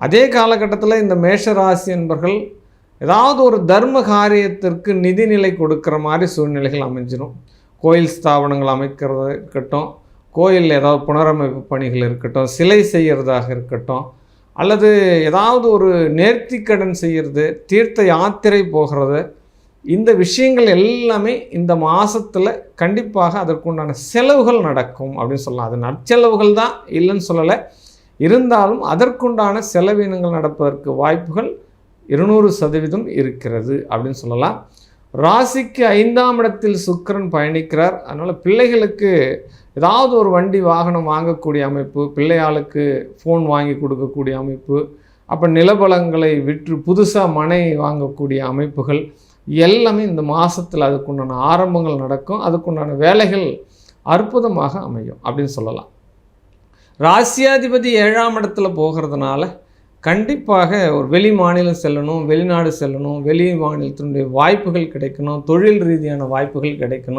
அதே காலகட்டத்தில் இந்த மேஷராசி என்பர்கள் ஏதாவது ஒரு தர்ம காரியத்திற்கு நிதிநிலை கொடுக்குற மாதிரி சூழ்நிலைகள் அமைஞ்சிடும் கோயில் ஸ்தாபனங்கள் அமைக்கிறது இருக்கட்டும் கோயிலில் ஏதாவது புனரமைப்பு பணிகள் இருக்கட்டும் சிலை செய்கிறதாக இருக்கட்டும் அல்லது ஏதாவது ஒரு நேர்த்திக்கடன் செய்கிறது தீர்த்த யாத்திரை போகிறது இந்த விஷயங்கள் எல்லாமே இந்த மாதத்தில் கண்டிப்பாக அதற்குண்டான செலவுகள் நடக்கும் அப்படின்னு சொல்லலாம். அது நற்செலவுகள் தான் இல்லைன்னு சொல்லலை. இருந்தாலும் அதற்குண்டான செலவினங்கள் நடப்பதற்கு வாய்ப்புகள் இருநூறு சதவீதம் இருக்கிறது அப்படின்னு சொல்லலாம். ராசிக்கு ஐந்தாம் இடத்தில் சுக்கிரன் பயணிக்கிறார். அதனால் பிள்ளைகளுக்கு ஏதாவது ஒரு வண்டி வாகனம் வாங்கக்கூடிய அமைப்பு பிள்ளையாளுக்கு ஃபோன் வாங்கி கொடுக்கக்கூடிய அமைப்பு அப்போ நிலபலங்களை விற்று புதுசாக மனை வாங்கக்கூடிய அமைப்புகள் எல்லாமே இந்த மாதத்தில் அதுக்குண்டான ஆரம்பங்கள் நடக்கும். அதுக்குண்டான வேலைகள் அற்புதமாக அமையும் அப்படின்னு சொல்லலாம். ராசியாதிபதி ஏழாம் இடத்துல போகிறதுனால கண்டிப்பாக ஒரு வெளி மாநிலம் செல்லணும் வெளிநாடு செல்லணும் வெளி மாநிலத்தினுடைய வாய்ப்புகள் கிடைக்கணும் தொழில் ரீதியான வாய்ப்புகள் கிடைக்கணும்.